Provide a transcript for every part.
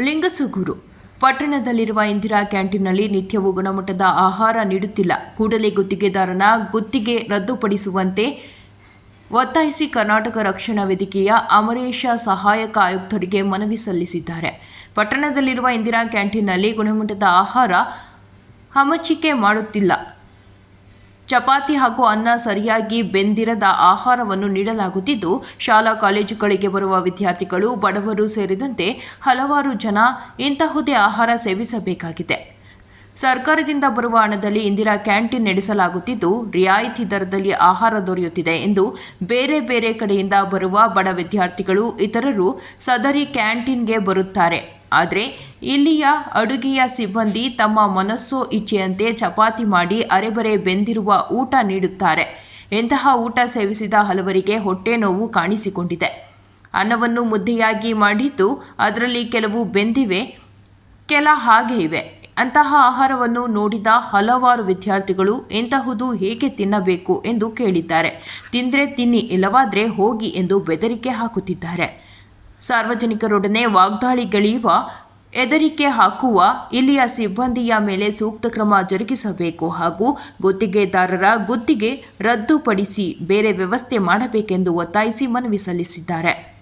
ಲಿಂಗಸುಗೂರು. ಪಟ್ಟಣದಲ್ಲಿರುವ ಇಂದಿರಾ ಕ್ಯಾಂಟೀನ್ನಲ್ಲಿ ನಿತ್ಯವೂ ಗುಣಮಟ್ಟದ ಆಹಾರ ನೀಡುತ್ತಿಲ್ಲ. ಕೂಡಲೇ ಗುತ್ತಿಗೆದಾರನ ಗುತ್ತಿಗೆ ರದ್ದುಪಡಿಸುವಂತೆ ಒತ್ತಾಯಿಸಿ ಕರ್ನಾಟಕ ರಕ್ಷಣಾ ವೇದಿಕೆಯ ಅಮರೇಶ ಸಹಾಯಕ ಆಯುಕ್ತರಿಗೆ ಮನವಿ ಸಲ್ಲಿಸಿದ್ದಾರೆ. ಪಟ್ಟಣದಲ್ಲಿರುವ ಇಂದಿರಾ ಕ್ಯಾಂಟೀನ್ನಲ್ಲಿ ಗುಣಮಟ್ಟದ ಆಹಾರ ಹಮಚಿಕೆ ಮಾಡುತ್ತಿಲ್ಲ. ಚಪಾತಿ ಹಾಗೂ ಅನ್ನ ಸರಿಯಾಗಿ ಬೆಂದಿರದ ಆಹಾರವನ್ನು ನೀಡಲಾಗುತ್ತಿದ್ದು, ಶಾಲಾ ಕಾಲೇಜುಗಳಿಗೆ ಬರುವ ವಿದ್ಯಾರ್ಥಿಗಳು, ಬಡವರು ಸೇರಿದಂತೆ ಹಲವಾರು ಜನ ಇಂತಹುದೇ ಆಹಾರ ಸೇವಿಸಬೇಕಾಗಿದೆ. ಸರ್ಕಾರದಿಂದ ಬರುವ ಹಣದಲ್ಲಿ ಇಂದಿರಾ ಕ್ಯಾಂಟೀನ್ ನಡೆಸಲಾಗುತ್ತಿದ್ದು, ರಿಯಾಯಿತಿ ದರದಲ್ಲಿ ಆಹಾರ ದೊರೆಯುತ್ತಿದೆ ಎಂದು ಬೇರೆ ಬೇರೆ ಕಡೆಯಿಂದ ಬರುವ ಬಡ ವಿದ್ಯಾರ್ಥಿಗಳು, ಇತರರು ಸದರಿ ಕ್ಯಾಂಟೀನ್ಗೆ ಬರುತ್ತಾರೆ. ಆದರೆ ಇಲ್ಲಿಯ ಅಡುಗೆಯ ಸಿಬ್ಬಂದಿ ತಮ್ಮ ಮನಸ್ಸೋ ಇಚ್ಛೆಯಂತೆ ಚಪಾತಿ ಮಾಡಿ ಅರೆಬರೆ ಬೆಂದಿರುವ ಊಟ ನೀಡುತ್ತಾರೆ. ಇಂತಹ ಊಟ ಸೇವಿಸಿದ ಹಲವರಿಗೆ ಹೊಟ್ಟೆ ನೋವು ಕಾಣಿಸಿಕೊಂಡಿದೆ. ಅನ್ನವನ್ನು ಮುದ್ದೆಯಾಗಿ ಮಾಡಿದ್ದು ಅದರಲ್ಲಿ ಕೆಲವು ಬೆಂದಿವೆ, ಕೆಲ ಹಾಗೆ ಇವೆ. ಅಂತಹ ಆಹಾರವನ್ನು ನೋಡಿದ ಹಲವಾರು ವಿದ್ಯಾರ್ಥಿಗಳು ಇಂತಹುದು ಹೇಗೆ ತಿನ್ನಬೇಕು ಎಂದು ಕೇಳಿದ್ದಾರೆ. ತಿಂದ್ರೆ ತಿನ್ನಿ, ಇಲ್ಲವಾದರೆ ಹೋಗಿ ಎಂದು ಬೆದರಿಕೆ ಹಾಕುತ್ತಿದ್ದಾರೆ. ಸಾರ್ವಜನಿಕರೊಡನೆ ವಾಗ್ದಾಳಿಗಳಿವ ಎದರಿಕೆ ಹಾಕುವ ಇಲ್ಲಿಯ ಸಿಬ್ಬಂದಿಯ ಮೇಲೆ ಸೂಕ್ತ ಕ್ರಮ ಜರುಗಿಸಬೇಕು ಹಾಗೂ ಗುತ್ತಿಗೆದಾರರ ಗುತ್ತಿಗೆ ರದ್ದುಪಡಿಸಿ ಬೇರೆ ವ್ಯವಸ್ಥೆ ಮಾಡಬೇಕೆಂದು ಒತ್ತಾಯಿಸಿ ಮನವಿ ಸಲ್ಲಿಸಿದ್ದಾರೆ.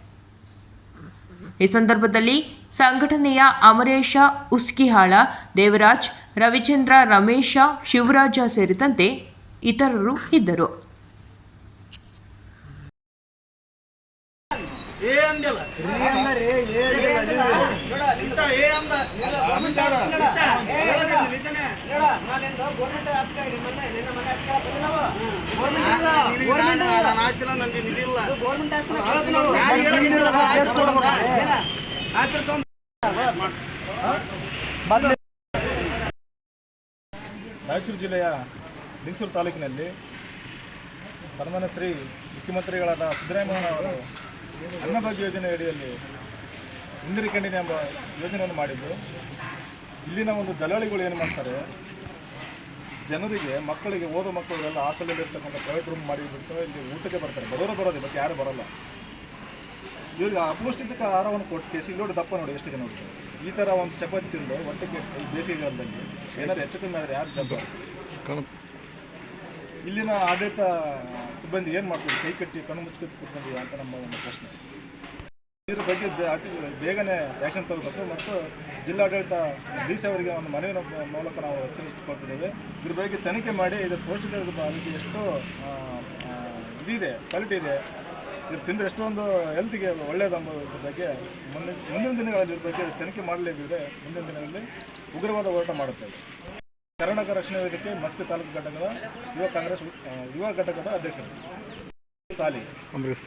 ಈ ಸಂದರ್ಭದಲ್ಲಿ ಸಂಘಟನೆಯ ಅಮರೇಶ ಉಸ್ಕಿಹಾಳ, ದೇವರಾಜ್, ರವಿಚಂದ್ರ ರಮೇಶ, ಶಿವರಾಜ ಸೇರಿದಂತೆ ಇತರರು ಇದ್ದರು. ರಾಯಚೂರು ಜಿಲ್ಲೆಯ ಮೈಸೂರು ತಾಲೂಕಿನಲ್ಲಿ ಸನ್ಮಾನ್ಯ ಶ್ರೀ ಮುಖ್ಯಮಂತ್ರಿಗಳಾದ ಸಿದ್ದರಾಮಯ್ಯ ಅವರು ಅನ್ನಭಾಗ್ಯ ಯೋಜನೆ ಅಡಿಯಲ್ಲಿ ಕಣ್ಣಿನ ಎಂಬ ಯೋಜನೆಯನ್ನು ಮಾಡಿದ್ದು. ಇಲ್ಲಿನ ಒಂದು ದಲ್ಲಾಳಿಗಳು ಏನು ಮಾಡ್ತಾರೆ? ಜನರಿಗೆ, ಮಕ್ಕಳಿಗೆ ಓದೋ ಮಕ್ಕಳಿಗೆಲ್ಲ ಹಾಸ್ಟೆಲಲ್ಲಿ ಇರ್ತಕ್ಕಂಥ ಪ್ರೈವೇಟ್ ರೂಮ್ ಮಾಡಿ ಇಲ್ಲಿ ಊಟಕ್ಕೆ ಬರ್ತಾರೆ. ಬರೋರು ಬರೋದು ಬಟ್ ಯಾರು ಬರೋಲ್ಲ. ಇವ್ರಿಗೆ ಅಪೌಷ್ಟಿಕ ಆಹಾರವನ್ನು ಕೊಟ್ಟು ಕೇಸಿ ನೋಡಿ ದಪ್ಪ ನೋಡಿ ಎಷ್ಟು ಜನ ನೋಡಿ ಈ ಥರ ಒಂದು ಚಪಾತಿ ತಿಂದು ಹೊಟ್ಟೆಗೆ ಬೇಸಿಗೆ ಬೇಸಿಗೆಗಾಲದಲ್ಲಿ ಏನಾದ್ರು ಹೆಚ್ಚು ಕಮ್ಮಿ ಆದರೆ ಯಾರು ಜಬ್ಬ ಇಲ್ಲಿನ ಆಡಳಿತ ಸಿಬ್ಬಂದಿ ಏನು ಮಾಡ್ತೀವಿ ಕೈ ಕಟ್ಟಿ, ಕಣ್ಣು ಮುಚ್ಕೊಂಡು ಕೂತ್ಕೊಂಡು ಅಂತ ನಮ್ಮ ಒಂದು ಪ್ರಶ್ನೆ. ಇದ್ರ ಬಗ್ಗೆ ಅತಿ ಬೇಗನೆ ಆ್ಯಕ್ಷನ್ ತಗೋಬೇಕು ಮತ್ತು ಜಿಲ್ಲಾಡಳಿತ ಡಿ ಸಿ ಅವರಿಗೆ ಒಂದು ಮನವಿನ ಮೂಲಕ ನಾವು ಎಚ್ಚರಿಸಿಕೊಳ್ತಿದ್ದೇವೆ ಇದ್ರ ಬಗ್ಗೆ ತನಿಖೆ ಮಾಡಿ ಇದರ ಪೌಷ್ಟಿಕ ಅದಕ್ಕೆ ಎಷ್ಟು ಇದಿದೆ ಕ್ವಾಲಿಟಿ ಇದೆ. ಇದು ತಿಂದರೆ ಎಷ್ಟೊಂದು ಹೆಲ್ತಿಗೆ ಒಳ್ಳೆಯದು ಇದ್ರ ಬಗ್ಗೆ ಮುಂದಿನ ಮುಂದಿನ ದಿನಗಳಲ್ಲಿ ಇದ್ರ ಬಗ್ಗೆ ತನಿಖೆ ಮಾಡಲೇಬಿದೆ ಮುಂದಿನ ದಿನಗಳಲ್ಲಿ ಉಗ್ರವಾದ ಹೋರಾಟ ಮಾಡುತ್ತೇವೆ. ಕರ್ನಾಟಕ ರಕ್ಷಣಾ ವೇದಿಕೆ ಮಸ್ಕಿ ತಾಲೂಕು ಘಟಕದ ಯುವ ಕಾಂಗ್ರೆಸ್ ಯುವ ಘಟಕದ ಅಧ್ಯಕ್ಷರು. ಸಾಲಿ. ಅಮೃತ್